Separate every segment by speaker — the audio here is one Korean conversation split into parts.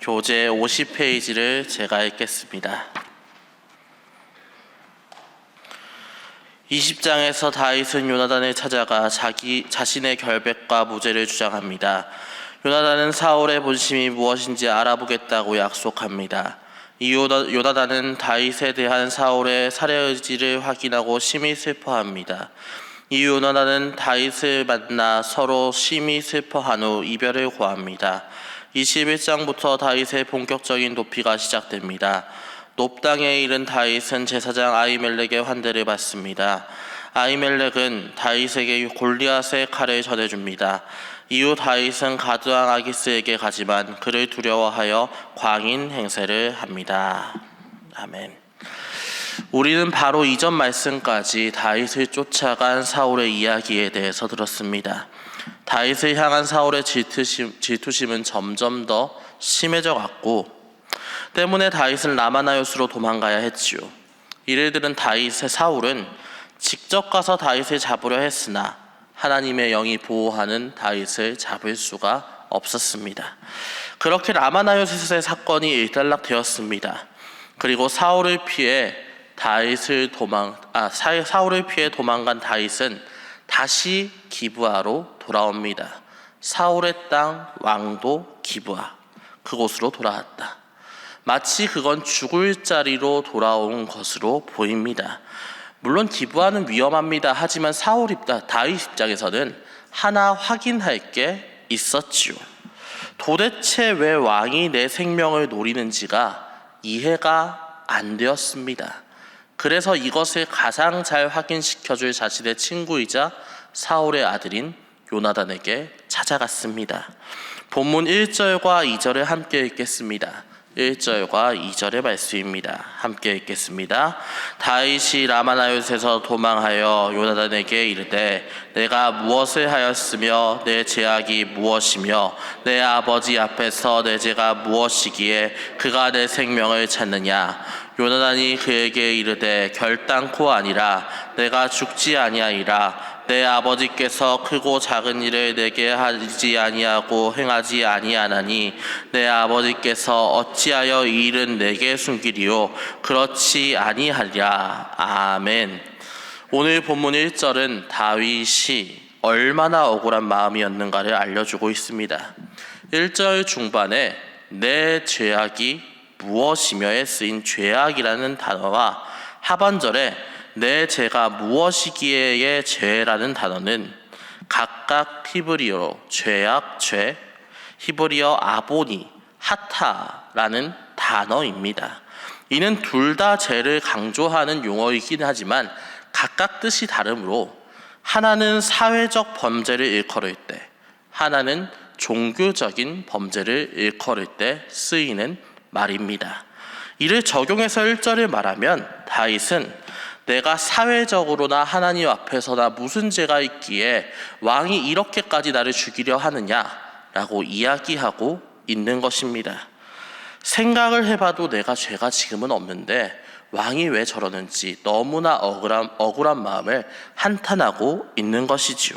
Speaker 1: 교재 50페이지를 제가 읽겠습니다. 20장에서 다윗은 요나단을 찾아가 자기 자신의 결백과 무죄를 주장합니다. 요나단은 사울의 본심이 무엇인지 알아보겠다고 약속합니다. 이 요나, 요나단은 다윗에 대한 사울의 살해 의지를 확인하고 심히 슬퍼합니다. 이 요나단은 다윗을 만나 서로 심히 슬퍼한 후 이별을 고합니다. 21장부터 다윗의 본격적인 도피가 시작됩니다. 높당에 이른 다윗은 제사장 아이멜렉의 환대를 받습니다. 아이멜렉은 다윗에게 골리앗의 칼을 전해줍니다. 이후 다윗은 가드왕 아기스에게 가지만 그를 두려워하여 광인 행세를 합니다. 아멘. 우리는 바로 이전 말씀까지 다윗을 쫓아간 사울의 이야기에 대해서 들었습니다. 다윗을 향한 사울의 질투심, 질투심 은 점점 더 심해져 갔고 때문에 다윗은 라마나요스로 도망가야 했지요. 이를 들은 다윗의 사울은 직접 가서 다윗을 잡으려 했으나 하나님의 영이 보호하는 다윗을 잡을 수가 없었습니다. 그렇게 라마나요스의 사건이 일단락되었습니다. 그리고 사울을 피해 다윗을 도망 아 사- 사울을 피해 도망간 다윗은 다시 기브아로 돌아옵니다. 사울의 땅 왕도 기브아 그곳으로 돌아왔다. 마치 그건 죽을 자리로 돌아온 것으로 보입니다. 물론 기부하는 위험합니다. 하지만 사울 입다 다윗 입장에서는 하나 확인할 게 있었지요. 도대체 왜 왕이 내 생명을 노리는지가 이해가 안 되었습니다. 그래서 이것을 가장 잘 확인시켜줄 자신의 친구이자 사울의 아들인 요나단에게 찾아갔습니다. 본문 1절과 2절을 함께 읽겠습니다. 1절과 2절의 말씀입니다. 함께 읽겠습니다. 다윗이 라마나요스에서 도망하여 요나단에게 이르되 내가 무엇을 하였으며 내 죄악이 무엇이며 내 아버지 앞에서 내 죄가 무엇이기에 그가 내 생명을 찾느냐 요나단이 그에게 이르되 결단코 아니라 내가 죽지 아니하리라 내 아버지께서 크고 작은 일을 내게 하지 아니하고 행하지 아니하나니 내 아버지께서 어찌하여 이 일은 내게 숨기리요? 그렇지 아니하리라. 아멘. 오늘 본문 1절은 다윗이 얼마나 억울한 마음이었는가를 알려주고 있습니다. 1절 중반에 내 죄악이 무엇이며에 쓰인 죄악이라는 단어와 하반절에 내 죄가 무엇이기에의 죄라는 단어는 각각 히브리어로 죄악, 죄, 히브리어 아보니, 하타라는 단어입니다. 이는 둘 다 죄를 강조하는 용어이긴 하지만 각각 뜻이 다르므로 하나는 사회적 범죄를 일컬을 때, 하나는 종교적인 범죄를 일컬을 때 쓰이는 말입니다. 이를 적용해서 1절을 말하면 다윗은 내가 사회적으로나 하나님 앞에서나 무슨 죄가 있기에 왕이 이렇게까지 나를 죽이려 하느냐라고 이야기하고 있는 것입니다. 생각을 해봐도 내가 죄가 지금은 없는데 왕이 왜 저러는지 너무나 억울한, 억울한 마음을 한탄하고 있는 것이지요.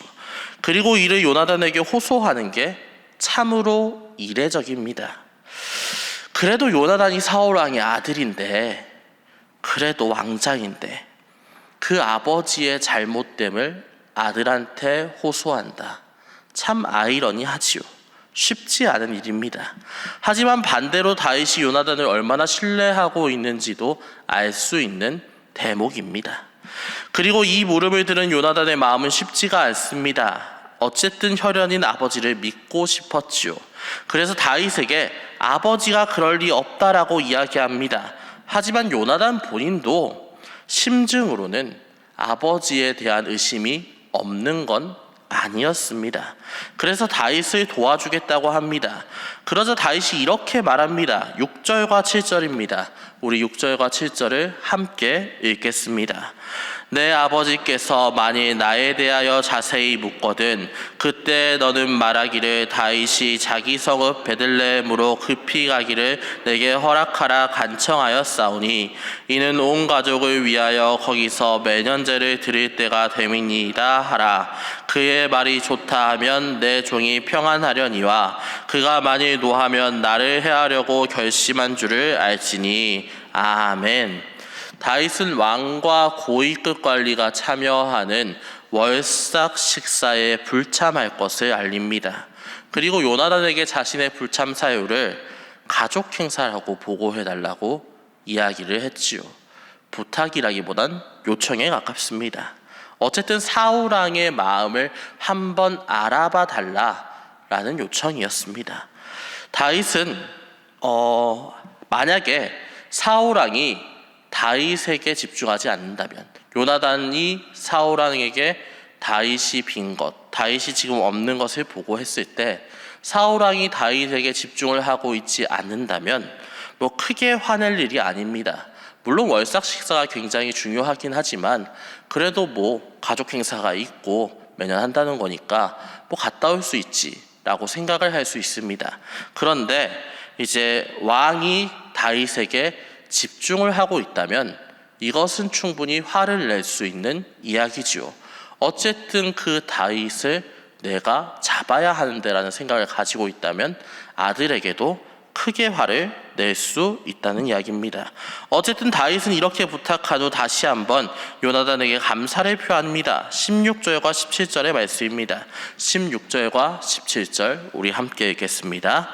Speaker 1: 그리고 이를 요나단에게 호소하는 게 참으로 이례적입니다. 그래도 요나단이 사울 왕의 아들인데, 그래도 왕장인데, 그 아버지의 잘못됨을 아들한테 호소한다. 참 아이러니하지요. 쉽지 않은 일입니다. 하지만 반대로 다윗이 요나단을 얼마나 신뢰하고 있는지도 알 수 있는 대목입니다. 그리고 이 물음을 들은 요나단의 마음은 쉽지가 않습니다. 어쨌든 혈연인 아버지를 믿고 싶었지요. 그래서 다윗에게 아버지가 그럴 리 없다라고 이야기합니다. 하지만 요나단 본인도 심증으로는 아버지에 대한 의심이 없는 건 아니었습니다. 그래서 다윗을 도와주겠다고 합니다. 그러자 다윗이 이렇게 말합니다. 6절과 7절입니다. 우리 6절과 7절을 함께 읽겠습니다. 내 아버지께서 만일 나에 대하여 자세히 묻거든 그때 너는 말하기를 다윗이 자기 성읍 베들레헴으로 급히 가기를 내게 허락하라 간청하여 싸우니 이는 온 가족을 위하여 거기서 매년제를 드릴 때가 됨이니이다 하라 그의 말이 좋다 하면 내 종이 평안하려니와 그가 만일 노하면 나를 해하려고 결심한 줄을 알지니 아멘. 다윗은 왕과 고위급 관리가 참여하는 월삭 식사에 불참할 것을 알립니다. 그리고 요나단에게 자신의 불참 사유를 가족 행사라고 보고해 달라고 이야기를 했지요. 부탁이라기보단 요청에 가깝습니다. 어쨌든 사우랑의 마음을 한번 알아봐 달라라는 요청이었습니다. 다윗은 어 만약에 사우랑이 다윗에게 집중하지 않는다면 요나단이 사우랑에게 다윗이 빈 것, 다윗이 지금 없는 것을 보고했을 때 사우랑이 다윗에게 집중을 하고 있지 않는다면 뭐 크게 화낼 일이 아닙니다. 물론 월삭 식사가 굉장히 중요하긴 하지만 그래도 뭐 가족 행사가 있고 매년 한다는 거니까 뭐 갔다 올 수 있지라고 생각을 할 수 있습니다. 그런데 이제 왕이 다윗에게 집중을 하고 있다면 이것은 충분히 화를 낼 수 있는 이야기지요. 어쨌든 그 다윗을 내가 잡아야 하는데라는 생각을 가지고 있다면 아들에게도 크게 화를 낼 수 있다는 이야기입니다. 어쨌든 다윗은 이렇게 부탁한 후 다시 한번 요나단에게 감사를 표합니다. 16절과 17절의 말씀입니다. 16절과 17절 우리 함께 읽겠습니다.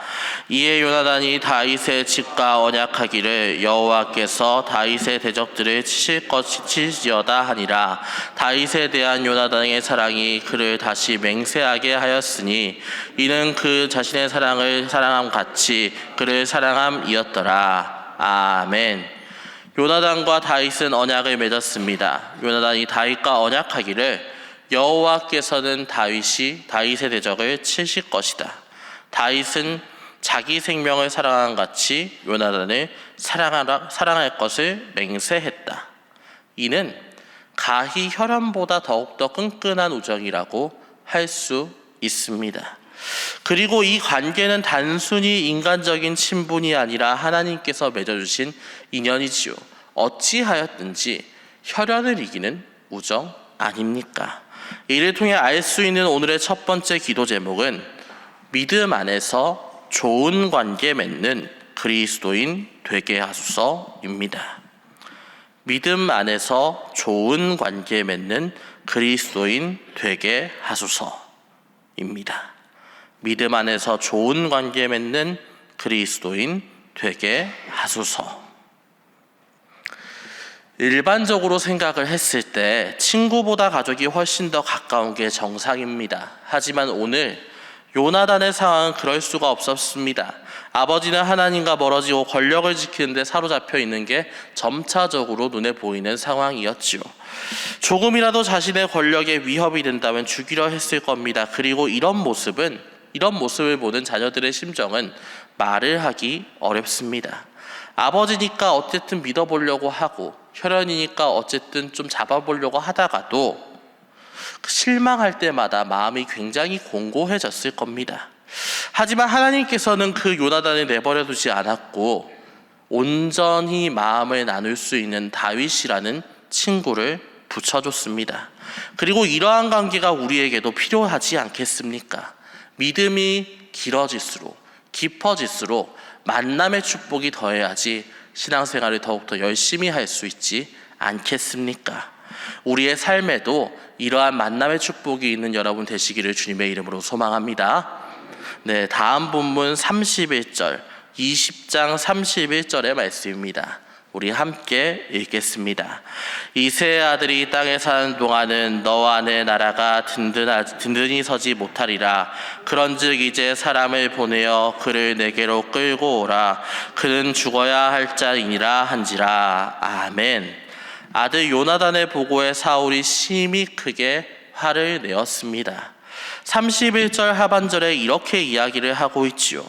Speaker 1: 이에 요나단이 다윗의 집과 언약하기를 여호와께서 다윗의 대적들을 치실 것이지어다 하니라. 다윗에 대한 요나단의 사랑이 그를 다시 맹세하게 하였으니 이는 그 자신의 사랑을 사랑함 같이 그를 사랑함 이었더라. 아멘. 요나단과 다윗은 언약을 맺었습니다. 요나단이 다윗과 언약하기를 여호와께서는 다윗이 다윗의 대적을 치실 것이다. 다윗은 자기 생명을 사랑한 같이 요나단을 사랑하라, 사랑할 것을 맹세했다. 이는 가히 혈연보다 더욱더 끈끈한 우정이라고 할 수 있습니다. 그리고 이 관계는 단순히 인간적인 친분이 아니라 하나님께서 맺어주신 인연이지요. 어찌하였든지 혈연을 이기는 우정 아닙니까? 이를 통해 알 수 있는 오늘의 첫 번째 기도 제목은 믿음 안에서 좋은 관계 맺는 그리스도인 되게 하소서입니다. 믿음 안에서 좋은 관계 맺는 그리스도인 되게 하소서입니다. 믿음 안에서 좋은 관계 맺는 그리스도인 되게 하소서. 일반적으로 생각을 했을 때 친구보다 가족이 훨씬 더 가까운 게 정상입니다. 하지만 오늘 요나단의 상황은 그럴 수가 없었습니다. 아버지는 하나님과 멀어지고 권력을 지키는데 사로잡혀 있는 게 점차적으로 눈에 보이는 상황이었지요. 조금이라도 자신의 권력에 위협이 된다면 죽이려 했을 겁니다. 그리고 이런 모습은 이런 모습을 보는 자녀들의 심정은 말을 하기 어렵습니다. 아버지니까 어쨌든 믿어보려고 하고 혈연이니까 어쨌든 좀 잡아보려고 하다가도 실망할 때마다 마음이 굉장히 공고해졌을 겁니다. 하지만 하나님께서는 그 요나단을 내버려 두지 않았고 온전히 마음을 나눌 수 있는 다윗이라는 친구를 붙여줬습니다. 그리고 이러한 관계가 우리에게도 필요하지 않겠습니까? 믿음이 길어질수록 깊어질수록 만남의 축복이 더해야지 신앙생활을 더욱더 열심히 할 수 있지 않겠습니까? 우리의 삶에도 이러한 만남의 축복이 있는 여러분 되시기를 주님의 이름으로 소망합니다. 네, 다음 본문 31절, 20장 31절의 말씀입니다. 우리 함께 읽겠습니다. 이세 아들이 땅에 사는 동안은 너와 내 나라가 든든하, 든든히 서지 못하리라. 그런즉 이제 사람을 보내어 그를 내게로 끌고 오라. 그는 죽어야 할 자이니라 한지라. 아멘. 아들 요나단의 보고에 사울이 심히 크게 화를 내었습니다. 31절 하반절에 이렇게 이야기를 하고 있지요.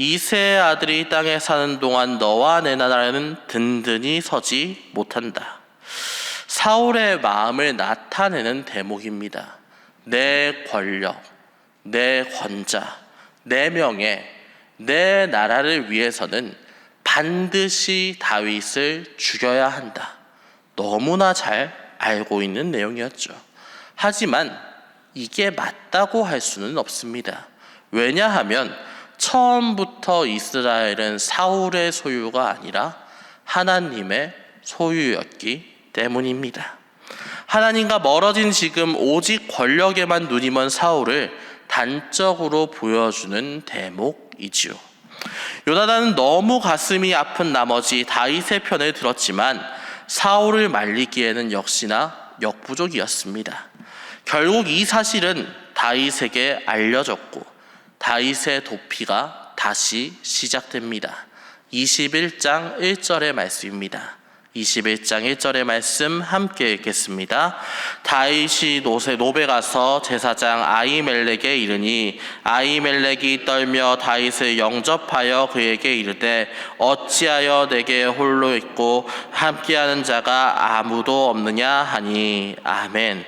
Speaker 1: 이세 아들이 땅에 사는 동안 너와 내 나라는 든든히 서지 못한다. 사울의 마음을 나타내는 대목입니다. 내 권력, 내 권자, 내 명예, 내 나라를 위해서는 반드시 다윗을 죽여야 한다. 너무나 잘 알고 있는 내용이었죠. 하지만 이게 맞다고 할 수는 없습니다. 왜냐하면 처음부터 이스라엘은 사울의 소유가 아니라 하나님의 소유였기 때문입니다. 하나님과 멀어진 지금 오직 권력에만 눈이 먼 사울을 단적으로 보여주는 대목이지요. 요나단은 너무 가슴이 아픈 나머지 다윗의 편을 들었지만 사울을 말리기에는 역시나 역부족이었습니다. 결국 이 사실은 다윗에게 알려졌고 다윗의 도피가 다시 시작됩니다. 21장 1절의 말씀입니다. 21장 1절의 말씀 함께 읽겠습니다. 다윗이 노세 노베 가서 제사장 아이멜렉에 이르니 아이멜렉이 떨며 다윗을 영접하여 그에게 이르되 어찌하여 내게 홀로 있고 함께하는 자가 아무도 없느냐 하니 아멘.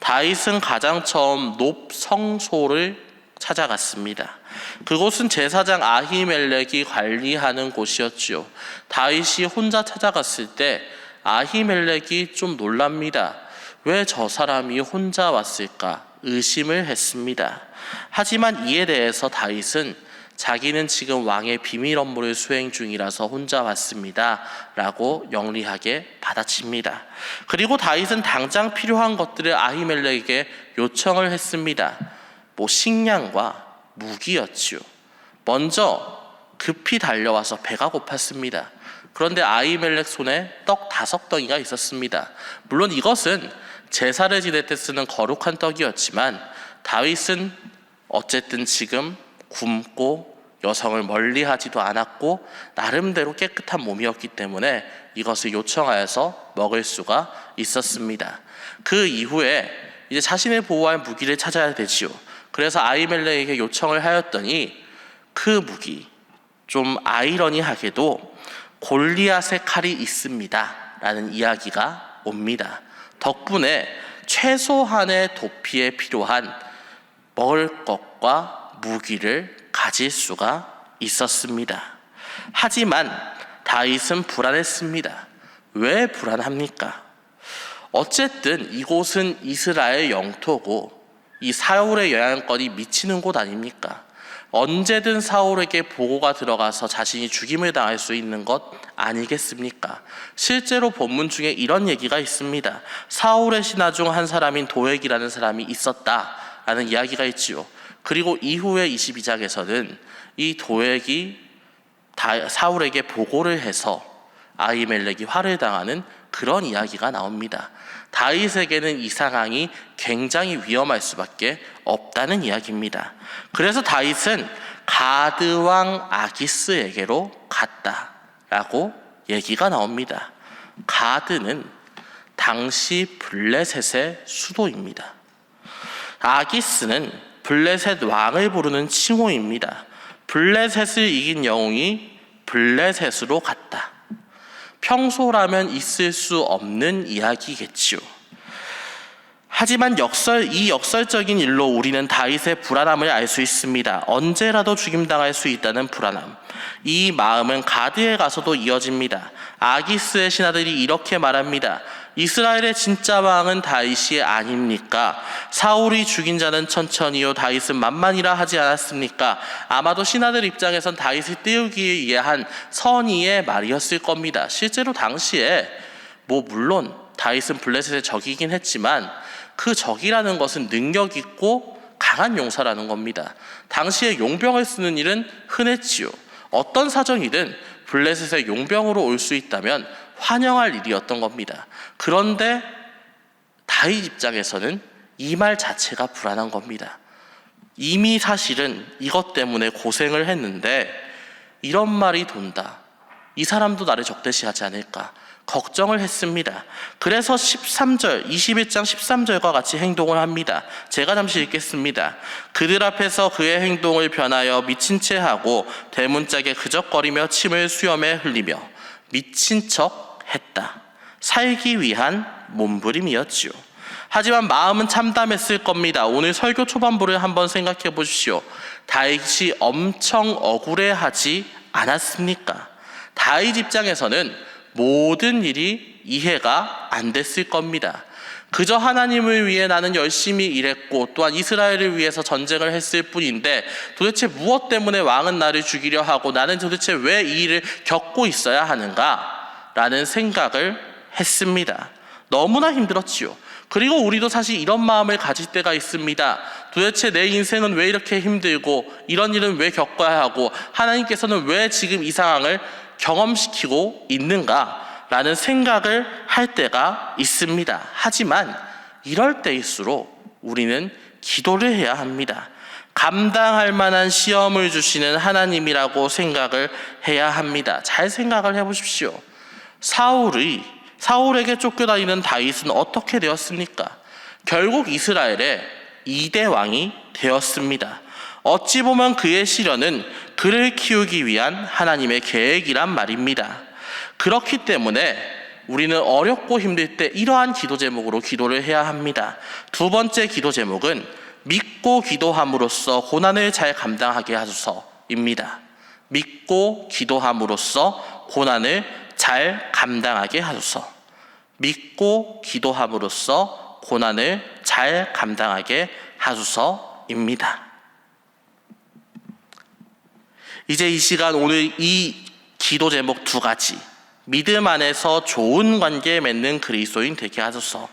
Speaker 1: 다윗은 가장 처음 높 성소를 찾아갔습니다. 그곳은 제사장 아히멜렉이 관리하는 곳이었지요. 다윗이 혼자 찾아갔을 때 아히멜렉이 좀 놀랍니다. 왜 저 사람이 혼자 왔을까 의심을 했습니다. 하지만 이에 대해서 다윗은 자기는 지금 왕의 비밀 업무를 수행 중이라서 혼자 왔습니다. 라고 영리하게 받아칩니다. 그리고 다윗은 당장 필요한 것들을 아히멜렉에게 요청을 했습니다. 뭐 식량과 무기였지요. 먼저 급히 달려와서 배가 고팠습니다. 그런데 아이멜렉 손에 떡 다섯 덩이가 있었습니다. 물론 이것은 제사를 지낼 때 쓰는 거룩한 떡이었지만 다윗은 어쨌든 지금 굶고 여성을 멀리하지도 않았고 나름대로 깨끗한 몸이었기 때문에 이것을 요청하여서 먹을 수가 있었습니다. 그 이후에 이제 자신을 보호할 무기를 찾아야 되지요. 그래서 아이멜렉에게 요청을 하였더니 그 무기 좀 아이러니하게도 골리앗의 칼이 있습니다. 라는 이야기가 옵니다. 덕분에 최소한의 도피에 필요한 먹을 것과 무기를 가질 수가 있었습니다. 하지만 다윗은 불안했습니다. 왜 불안합니까? 어쨌든 이곳은 이스라엘 영토고 이 사울의 영향권이 미치는 곳 아닙니까? 언제든 사울에게 보고가 들어가서 자신이 죽임을 당할 수 있는 것 아니겠습니까? 실제로 본문 중에 이런 얘기가 있습니다. 사울의 신하 중 한 사람인 도액이라는 사람이 있었다라는 이야기가 있지요. 그리고 이후에 22장에서는 이 도액이 사울에게 보고를 해서 아이멜렉이 화를 당하는 그런 이야기가 나옵니다. 다윗에게는 이 상황이 굉장히 위험할 수밖에 없다는 이야기입니다. 그래서 다윗은 가드 왕 아기스에게로 갔다라고 얘기가 나옵니다. 가드는 당시 블레셋의 수도입니다. 아기스는 블레셋 왕을 부르는 칭호입니다. 블레셋을 이긴 영웅이 블레셋으로 갔다. 평소라면 있을 수 없는 이야기겠지요. 하지만 역설 이 역설적인 일로 우리는 다윗의 불안함을 알 수 있습니다. 언제라도 죽임당할 수 있다는 불안함. 이 마음은 가드에 가서도 이어집니다. 아기스의 신하들이 이렇게 말합니다. 이스라엘의 진짜 왕은 다윗이 아닙니까? 사울이 죽인 자는 천천히요 다윗은 만만이라 하지 않았습니까? 아마도 신하들 입장에선 다윗을 띄우기 위해 한 선의의 말이었을 겁니다. 실제로 당시에 뭐 물론 다윗은 블레셋의 적이긴 했지만 그 적이라는 것은 능력 있고 강한 용사라는 겁니다. 당시에 용병을 쓰는 일은 흔했지요. 어떤 사정이든 블레셋의 용병으로 올 수 있다면 환영할 일이었던 겁니다. 그런데 다윗 입장에서는 이 말 자체가 불안한 겁니다. 이미 사실은 이것 때문에 고생을 했는데 이런 말이 돈다. 이 사람도 나를 적대시하지 않을까. 걱정을 했습니다. 그래서 13절, 21장 13절과 같이 행동을 합니다. 제가 잠시 읽겠습니다. 그들 앞에서 그의 행동을 변하여 미친 채 하고 대문짝에 그적거리며 침을 수염에 흘리며 미친 척 했다. 살기 위한 몸부림이었지요. 하지만 마음은 참담했을 겁니다. 오늘 설교 초반부를 한번 생각해 보십시오. 다윗이 엄청 억울해하지 않았습니까? 다윗 입장에서는 모든 일이 이해가 안 됐을 겁니다. 그저 하나님을 위해 나는 열심히 일했고 또한 이스라엘을 위해서 전쟁을 했을 뿐인데 도대체 무엇 때문에 왕은 나를 죽이려 하고 나는 도대체 왜 이 일을 겪고 있어야 하는가? 라는 생각을 했습니다. 너무나 힘들었지요. 그리고 우리도 사실 이런 마음을 가질 때가 있습니다. 도대체 내 인생은 왜 이렇게 힘들고 이런 일은 왜 겪어야 하고 하나님께서는 왜 지금 이 상황을 경험시키고 있는가? 라는 생각을 할 때가 있습니다. 하지만 이럴 때일수록 우리는 기도를 해야 합니다. 감당할 만한 시험을 주시는 하나님이라고 생각을 해야 합니다. 잘 생각을 해 보십시오. 사울의 사울에게 쫓겨다니는 다윗은 어떻게 되었습니까? 결국 이스라엘의 이대 왕이 되었습니다. 어찌 보면 그의 시련은 그를 키우기 위한 하나님의 계획이란 말입니다. 그렇기 때문에 우리는 어렵고 힘들 때 이러한 기도 제목으로 기도를 해야 합니다. 두 번째 기도 제목은 믿고 기도함으로써 고난을 잘 감당하게 하소서입니다. 믿고 기도함으로써 고난을 잘 감당하게 하소서. 믿고 기도함으로써 고난을 잘 감당하게 하소서입니다. 이제 이 시간 오늘 이 기도 제목 두 가지 믿음 안에서 좋은 관계 맺는 그리스도인 되게 하소서.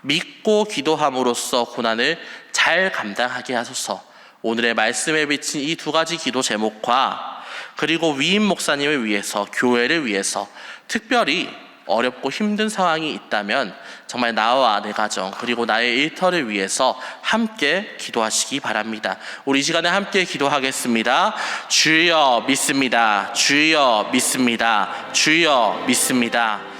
Speaker 1: 믿고 기도함으로써 고난을 잘 감당하게 하소서. 오늘의 말씀에 비친 이 두 가지 기도 제목과 그리고 위임 목사님을 위해서 교회를 위해서 특별히 어렵고 힘든 상황이 있다면 정말 나와 내 가정 그리고 나의 일터를 위해서 함께 기도하시기 바랍니다. 우리 이 시간에 함께 기도하겠습니다. 주여 믿습니다. 주여 믿습니다. 주여 믿습니다.